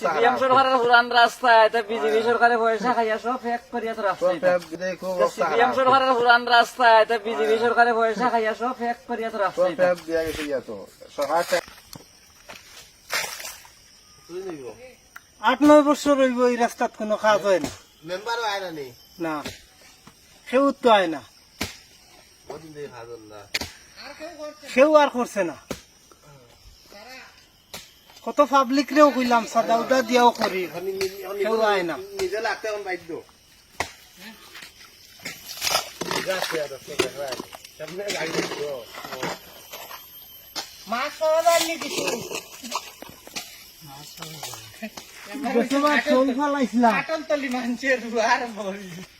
CPM সরকারের পুরান রাস্তায় তা বিজেপি সরকারের পয়সা খাইয়া সব এক করিয়া তো রাস্তায় সিপিএম সরকারের পুরান রাস্তায় তা বিজেপি সরকারের পয়সা খাইয়া সব এক করিয়া তো রাস্তায় আট নয় বছর রইব এই রাস্তাত কোনো কাজ হয় না। মেম্বারও আয় না নি? না। সেও তো হয় হল না? সেও আর করছে না। কত পাবলিক রেও কইলাম সাদা উদা দিয়াও করি। কেউ আয় না। নিজে লাগতে এখন বাধ্য। মাছ পাওয়া কিছু চল ফালাইছিলাম দেখো সিপিএম সরকারের পুরান রাস্তায় তা বিজেপি সরকারের পয়সা